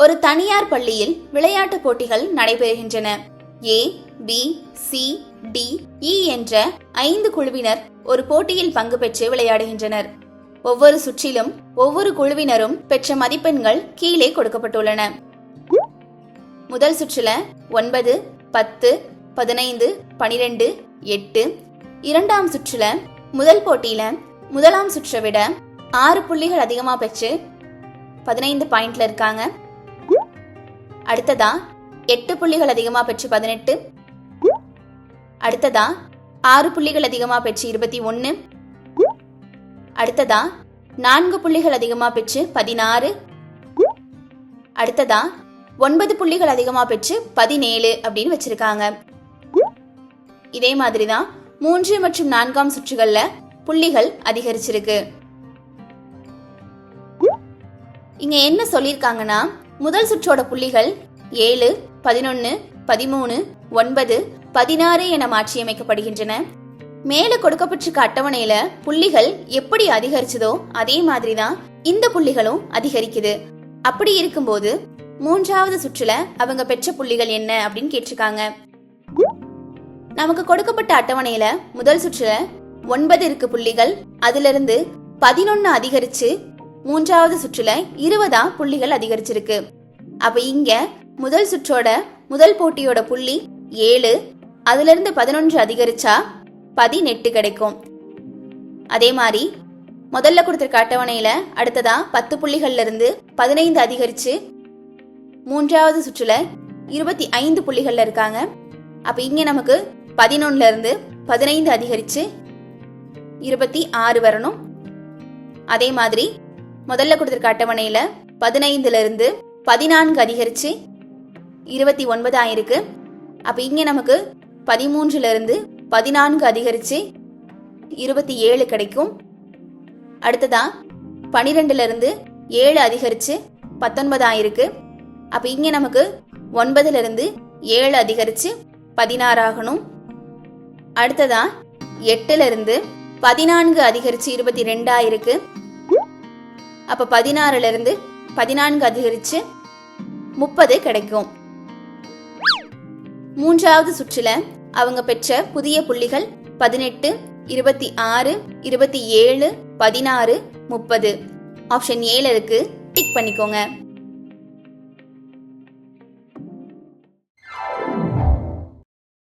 ஒரு தனியார் பள்ளியில் விளையாட்டு போட்டிகள் நடைபெறுகின்றன. A B C D E என்ற ஐந்து குழுவினர் ஒரு போட்டியில் பங்கு பெற்று விளையாடுகின்றனர். ஒவ்வொரு சுற்றிலும் ஒவ்வொரு குழுவினரும் பெற்ற மதிப்பெண்கள் கீழே கொடுக்கப்பட்டுள்ளன. முதல் சுற்றுல ஒன்பது பத்து பதினைந்து பனிரெண்டு எட்டு இரண்டாம் சுற்றுல முதல் போட்டியில முதலாம் சுற்றை விட ஆறு புள்ளிகள் அதிகமா பெற்று பதினைந்து பாயிண்ட்ல இருக்காங்க. அடுத்ததா எட்டு புள்ளிகள் அதிகமா பெற்று பதினெட்டு. அடுத்ததா ஆறு புள்ளிகள் அதிகமா பெற்று இருபத்தி ஒன்னு. அடுத்ததா நான்கு புள்ளிகள் அதிகமா பெற்று பதினாறு. அடுத்ததா ஒன்பது புள்ளிகள் அதிகமா பெற்று பதினேழு அப்படின்னு வச்சிருக்காங்க. இதே மாதிரி தான் மூன்று மற்றும் நான்காம் சுற்றுகள்ல புள்ளிகள் அதிகரிச்சிருக்கு. இங்க என்ன சொல்லியிருக்காங்கன்னா முதல் சுற்றோட புள்ளிகள் ஏழு பதினொன்று பதிமூணு ஒன்பது பதினாறு என மாற்றியமைக்கப்படுகின்றன. மேல கொடுக்கப்பட்டிருக்க அட்டவணையில புள்ளிகள் எப்படி அதிகரிச்சதோ அதே மாதிரி தான் இந்த புள்ளிகளும் அதிகரிக்குது. அப்படி இருக்கும்போது மூன்றாவது சுற்றுல அவங்க பெற்ற புள்ளிகள் என்ன அப்படின்னு கேட்டிருக்காங்க. நமக்கு கொடுக்கப்பட்ட அட்டவணையில முதல் சுற்றுல ஒன்பது இருக்கு புள்ளிகள். அதுல இருந்து பதினொன்னு அதிகரிச்சு மூன்றாவது சுற்றுல இருபதா புள்ளிகள் அதிகரிச்சிருக்கு. அப்ப இங்க முதல் சுற்றோட முதல் போட்டியோட புள்ளி ஏழு அதுல இருந்து பதினொன்று அதிகரிச்சா பதினெட்டு கிடைக்கும். அதே மாதிரி முதல்ல கொடுத்திருக்க அட்டவணையில அடுத்ததா பத்து புள்ளிகள்ல இருந்து பதினைந்து அதிகரிச்சு மூன்றாவது சுற்றுல இருபத்தி ஐந்து புள்ளிகள்ல இருக்காங்க. அப்ப இங்க நமக்கு பதினொன்னுல இருந்து பதினைந்து அதிகரிச்சு இருபத்தி ஆறு வரணும். அதே மாதிரி முதல்ல கொடுத்துருக்க அட்டவணையில பதினைந்துல இருந்து பதினான்கு அதிகரிச்சு இருபத்தி ஒன்பது ஆயிருக்கு அப்போ இங்கே நமக்கு பதிமூன்றுல இருந்து பதினான்கு அதிகரிச்சு இருபத்தி ஏழு கிடைக்கும். அடுத்ததா பனிரெண்டுல இருந்து ஏழு அதிகரிச்சு பத்தொன்பது ஆயிருக்கு அப்போ இங்கே நமக்கு ஒன்பதுல இருந்து ஏழு அதிகரிச்சு பதினாறு ஆகணும். அடுத்ததா எட்டுல இருந்து பதினான்கு அதிகரிச்சு இருபத்தி ரெண்டாயிருக்கு. அப்ப பதினாறுல இருந்து பதினான்கு அதிகரிச்சு முப்பது கிடைக்கும். மூன்றாவது சுற்றுல அவங்க பெற்ற புதிய புள்ளிகள் பதினெட்டு இருபத்தி ஆறு இருபத்தி ஏழு பதினாறு முப்பது. ஆப்ஷன் ஏல இருக்கு. டிக் பண்ணிக்கோங்க.